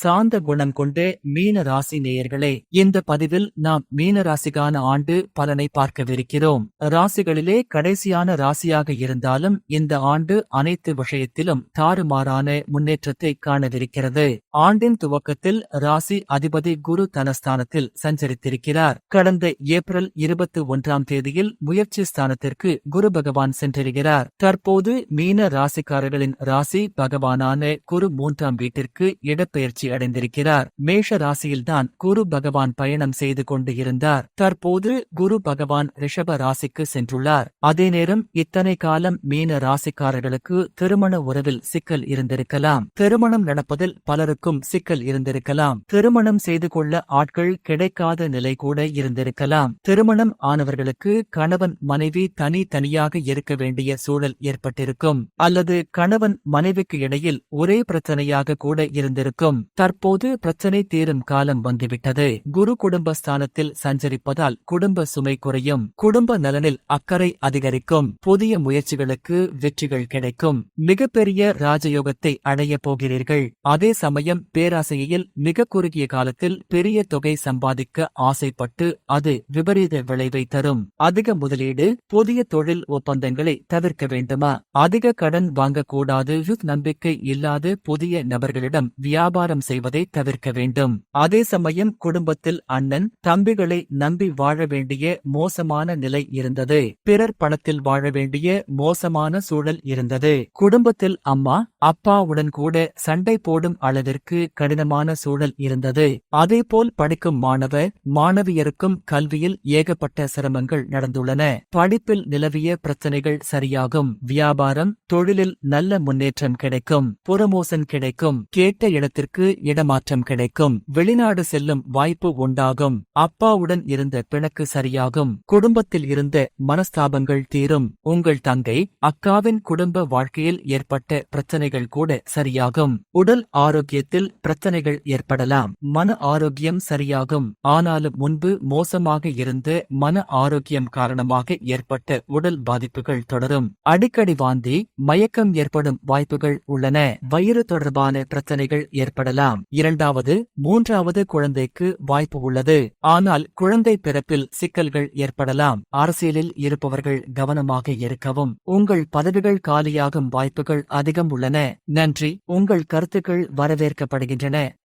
சாந்த குணம் கொண்டு மீன ராசி நேயர்களே இந்த பதிவில் நாம் மீன ராசிக்கான ஆண்டு பலனை பார்க்கவிருக்கிறோம். ராசிகளிலே கடைசியான ராசியாக இருந்தாலும் இந்த ஆண்டு அனைத்து விஷயத்திலும் தாறுமாறான முன்னேற்றத்தை காணவிருக்கிறது. ஆண்டின் துவக்கத்தில் ராசி அதிபதி குரு தனஸ்தானத்தில் சஞ்சரித்திருக்கிறார். கடந்த ஏப்ரல் இருபத்தி ஒன்றாம் தேதியில் முயற்சி ஸ்தானத்திற்கு குரு பகவான் சென்றிருக்கிறார். தற்போது மீன ராசிக்காரர்களின் ராசி பகவானான குரு மூன்றாம் வீட்டிற்கு இடப்பெயர்ச்சி அடைந்திருக்கிறார் மேஷ ராசியில்தான் குரு பகவான் பயணம் செய்து கொண்டு இருந்தார். தற்போது குரு பகவான் ரிஷப ராசிக்கு சென்றுள்ளார். அதே நேரம் இத்தனை காலம் மீன ராசிக்காரர்களுக்கு திருமண உறவில் சிக்கல் இருந்திருக்கலாம். திருமணம் நடப்பதில் பலருக்கும் சிக்கல் இருந்திருக்கலாம். திருமணம் செய்து கொள்ள ஆட்கள் கிடைக்காத நிலை கூட இருந்திருக்கலாம். திருமணம் ஆனவர்களுக்கு கணவன் மனைவி தனி தனியாக இருக்க வேண்டிய சூழல் ஏற்பட்டிருக்கும். அல்லது கணவன் மனைவிக்கு இடையில் ஒரே பிரச்சனையாக கூட இருந்திருக்கும். தற்போது பிரச்சனை தீரும் காலம் வந்துவிட்டது. குரு குடும்ப ஸ்தானத்தில் சஞ்சரிப்பதால் குடும்ப சுமை குறையும். குடும்ப நலனில் அக்கறை அதிகரிக்கும். புதிய முயற்சிகளுக்கு வெற்றிகள் கிடைக்கும். மிகப்பெரிய ராஜயோகத்தை அடையப் போகிறீர்கள். அதே சமயம் பேராசையில் மிக குறுகிய காலத்தில் பெரிய தொகை சம்பாதிக்க ஆசைப்பட்டு அது விபரீத விளைவை தரும். அதிக முதலீடு புதிய தொழில் ஒப்பந்தங்களை தவிர்க்க வேண்டுமா? அதிக கடன் வாங்கக்கூடாது. நம்பிக்கை இல்லாத புதிய நபர்களிடம் வியாபாரம் செய்வதை தவிர்க்க வேண்டும். அதே சமயம் குடும்பத்தில் அண்ணன் தம்பிகளை நம்பி வாழ வேண்டிய மோசமான நிலை இருந்தது. பிறர் பணத்தில் வாழ வேண்டிய மோசமான சூழல் இருந்தது. குடும்பத்தில் அம்மா அப்பாவுடன் கூட சண்டை போடும் அளவிற்கு கடினமான சூழல் இருந்தது. அதேபோல் படிக்கும் மாணவ மாணவியருக்கும் கல்வியில் ஏகப்பட்ட சிரமங்கள் நடந்துள்ளன. படிப்பில் நிலவிய பிரச்சனைகள் சரியாகும். வியாபாரம் தொழிலில் நல்ல முன்னேற்றம் கிடைக்கும். புறமோசன் கிடைக்கும். கேட்ட இடத்திற்கு இடமாற்றம் கிடைக்கும். வெளிநாடு செல்லும் வாய்ப்பு உண்டாகும். அப்பாவுடன் இருந்த பிணக்கு சரியாகும். குடும்பத்தில் இருந்த மனஸ்தாபங்கள் தீரும். உங்கள் தங்கை அக்காவின் குடும்ப வாழ்க்கையில் ஏற்பட்ட பிரச்சனைகள் கூட சரியாகும். உடல் ஆரோக்கியத்தில் பிரச்சனைகள் ஏற்படலாம். மன ஆரோக்கியம் சரியாகும். ஆனாலும் முன்பு மோசமாக இருந்த மன ஆரோக்கியம் காரணமாக ஏற்பட்ட உடல் பாதிப்புகள் தொடரும். அடிக்கடி வாந்தி மயக்கம் ஏற்படும் வாய்ப்புகள் உள்ளன. வயிறு தொடர்பான பிரச்சனைகள் ஏற்படலாம். இரண்டாவது மூன்றாவது குழந்தைக்கு வாய்ப்பு உள்ளது. ஆனால் குழந்தை பிறப்பில் சிக்கல்கள் ஏற்படலாம். அரசியலில் இருப்பவர்கள் கவனமாக இருக்கவும் உங்கள் பதவிகள் காலியாகும் வாய்ப்புகள் அதிகம் உள்ளன. நன்றி. உங்கள் கருத்துக்கள் வரவேற்கப்படுகின்றன.